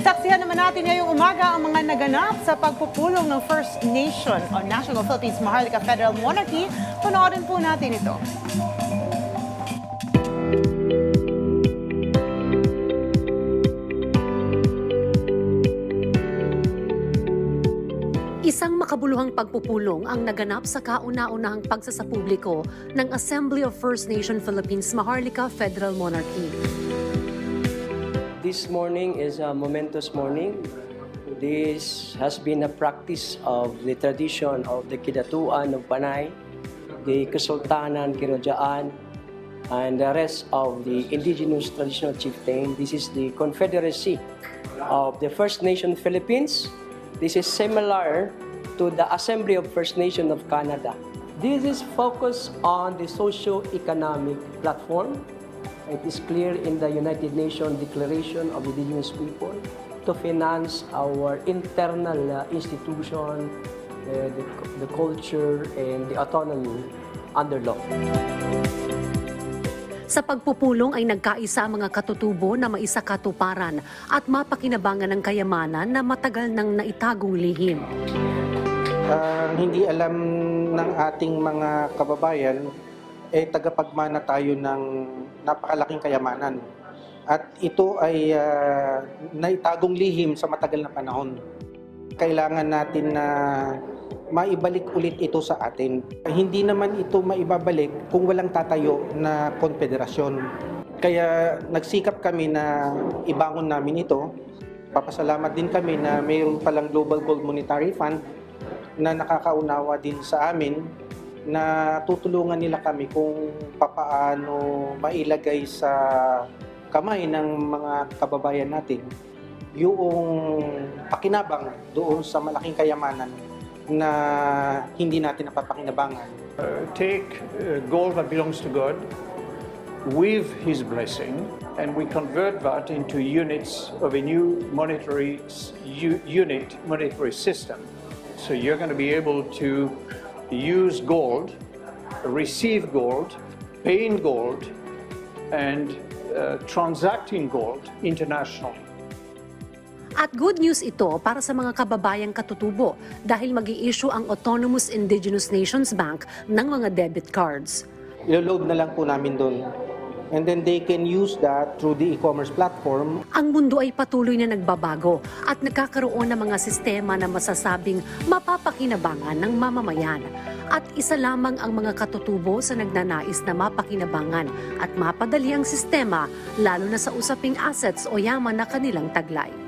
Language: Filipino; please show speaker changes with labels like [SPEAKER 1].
[SPEAKER 1] Saksihan naman natin ngayong umaga ang mga naganap sa pagpupulong ng First Nation o National Philippines Maharlika Federal Monarchy. Panoorin po natin ito.
[SPEAKER 2] Isang makabuluhang pagpupulong ang naganap sa kauna-unahang pagsasapubliko ng Assembly of First Nation Philippines Maharlika Federal Monarchy.
[SPEAKER 3] This morning is a momentous morning. This has been a practice of the tradition of the Kidatuan of Panay, the Kesultanan Kirojaan, and the rest of the indigenous traditional chieftain. This is the Confederacy of the First Nation Philippines. This is similar to the Assembly of First Nation of Canada. This is focused on the socio-economic platform It is clear in the United Nations Declaration of Indigenous People to finance our internal uh, institution, uh, the, the culture, and the autonomy under law.
[SPEAKER 2] Sa pagpupulong ay nagkaisa ang mga katutubo na maisakatuparan at mapakinabangan ng kayamanan na matagal nang naitagong lihim.
[SPEAKER 4] Ang hindi alam ng ating mga kababayan, eh tagapagmana tayo ng napakalaking kayamanan. At ito ay ah, naitagong lihim sa matagal na panahon. Kailangan natin na maibalik ulit ito sa atin. Hindi naman ito maibabalik kung walang tatayo na konfederasyon. Kaya nagsikap kami na ibangon namin ito. Papasalamat din kami na mayroon palang Global Gold Monetary Fund na nakakaunawa din sa amin na tutulungan nila kami kung papaano mailagay sa kamay ng mga kababayan natin yung pakinabang doon sa malaking kayamanan na hindi natin napapakinabangan.
[SPEAKER 5] take uh, gold that belongs to God with His blessing, and we convert that into units of a new monetary unit monetary system. So you're going to be able to use gold, receive gold, pay in gold, and uh, transact in gold internationally.
[SPEAKER 2] At good news ito para sa mga kababayang katutubo dahil mag issue ang Autonomous Indigenous Nations Bank ng mga debit cards.
[SPEAKER 4] Ilo-load na lang po namin doon. And then they can use that through the e-commerce platform
[SPEAKER 2] Ang mundo ay patuloy na nagbabago at nagkakaroon ng mga sistema na masasabing mapapakinabangan ng mamamayan. At isa lamang ang mga katutubo sa nagnanais na mapakinabangan at mapadali ang sistema lalo na sa usaping assets o yaman na kanilang taglay.